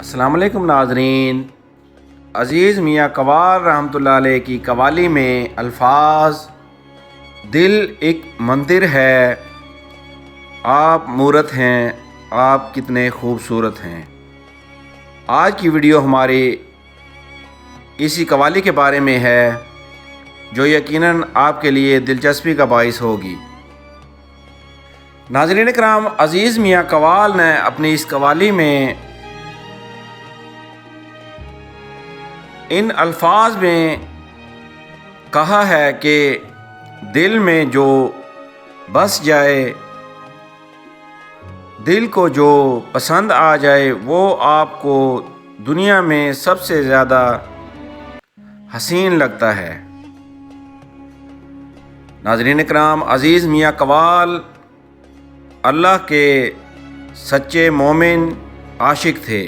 अस्सलाम वालेकुम नाजरीन। अज़ीज़ मियाँ रहमतुल्लाह अलैह की कवाली में अल्फाज, दिल एक मंदिर है। आप मूरत हैं, आप कितने खूबसूरत हैं। आज की वीडियो हमारी इसी कवाली के बारे में है, जो यकीनन आपके लिए दिलचस्पी का बायस होगी। नाजरीन कराम अज़ीज़ मियाँ कवाल ने अपनी इस कवाली में इन अल्फाज में कहा है कि दिल में जो बस जाए, दिल को जो पसंद आ जाए, वो आपको दुनिया में सबसे ज़्यादा हसीन लगता है। नाजरीन कराम अज़ीज़ मियाँ कवाल अल्लाह के सच्चे मोमिन आशिक थे।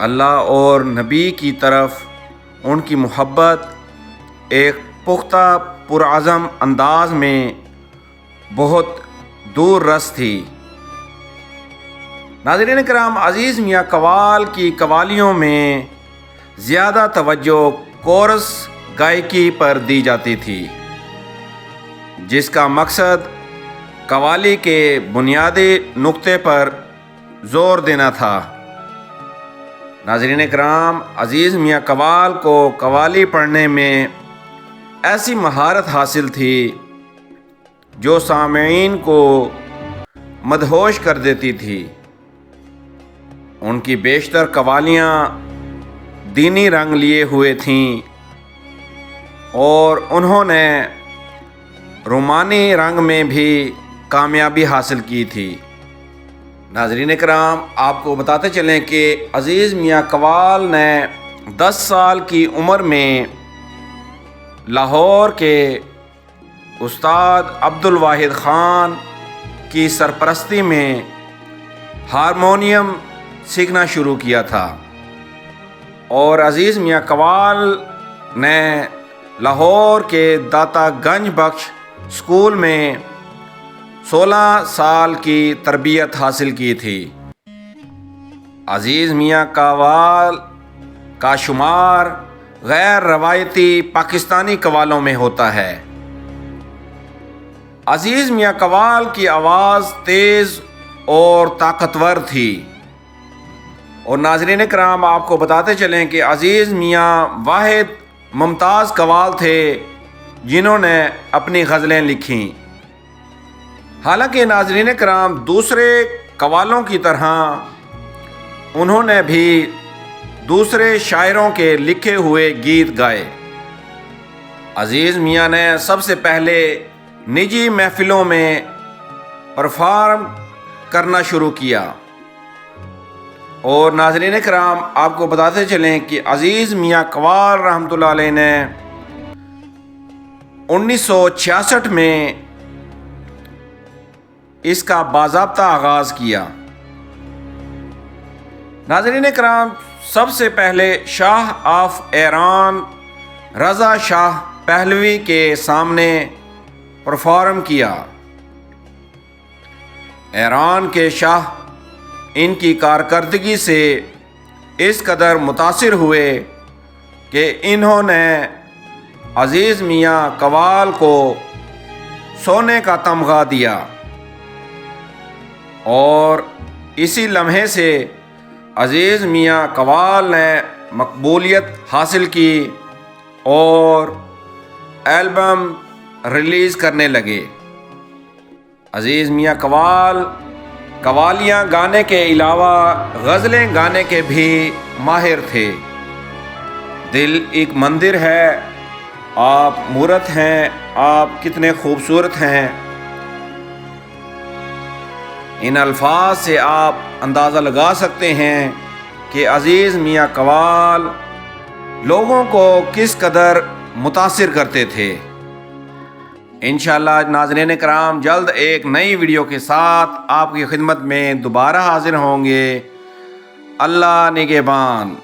अल्लाह और नबी की तरफ़ उनकी मोहब्बत एक पुख्ता पुरज़म अंदाज में बहुत दूर रस थी। नाजरीन कराम, अज़ीज़ मियाँ कवाल की कवालियों में ज़्यादा तवज्जो कोरस गायकी पर दी जाती थी, जिसका मकसद कवाली के बुनियादी नुक्ते पर ज़ोर देना था। नाजरीन कराम अज़ीज़ मियाँ कवाल को कवाली पढ़ने में ऐसी महारत हासिल थी जो सामीन को मदहोश कर देती थी। उनकी बेशतर कवालियाँ दीनी रंग लिए हुए थीं और उन्होंने रोमानी रंग में भी कामयाबी हासिल की थी। नाजरीन कराम आपको बताते चलें कि अज़ीज़ मियाँ कवाल ने 10 साल की उम्र में लाहौर के उस्ताद अब्दुल वाहिद ख़ान की सरपरस्ती में हारमोनियम सीखना शुरू किया था। और अज़ीज़ मियाँ कवाल ने लाहौर के दातागंज बख्श स्कूल में 16 साल की तरबियत हासिल की थी। अज़ीज़ मियाँ कवाल का शुमार गैर रवायती पाकिस्तानी कवालों में होता है। अज़ीज़ मियाँ कवाल की आवाज़ तेज़ और ताकतवर थी। और नाजरीन कराम आपको बताते चलें कि अज़ीज़ मियाँ वाहिद मुमताज़ कवाल थे, जिन्होंने अपनी गज़लें लिखीं। हालाँकि नाजरीन कराम, दूसरे कवालों की तरह उन्होंने भी दूसरे शायरों के लिखे हुए गीत गाए। अज़ीज़ मियाँ ने सबसे पहले निजी महफ़िलों में परफॉर्म करना शुरू किया। और नाजरीन कराम, आपको बताते चलें कि अज़ीज़ मियाँ रहमतुल्लाह अलैह ने 1966 में इसका बाजाबता आगाज़ किया। नाजरीन कराम सबसे पहले Shah of Iran Reza Shah Pahlavi के सामने परफॉर्म किया। ईरान के शाह इनकी कारकर्दगी से इस कदर मुतासर हुए कि इन्होंने अज़ीज़ मियाँ कवाल को सोने का तमगा दिया। और इसी लम्हे से अज़ीज़ मियाँ कवाल ने मकबूलियत हासिल की और एल्बम रिलीज़ करने लगे। अज़ीज़ मियाँ कवाल, कवालियाँ गाने के अलावा गज़लें गाने के भी माहिर थे। दिल एक मंदिर है, आप मूरत हैं, आप कितने खूबसूरत हैं। इन अल्फाज से आप अंदाज़ा लगा सकते हैं कि अज़ीज़ मियाँ कवाल लोगों को किस कदर मुतासर करते थे। इन नाजरन कराम, जल्द एक नई वीडियो के साथ आपकी खिदमत में दोबारा हाजिर होंगे। अल्लाह निगेबान।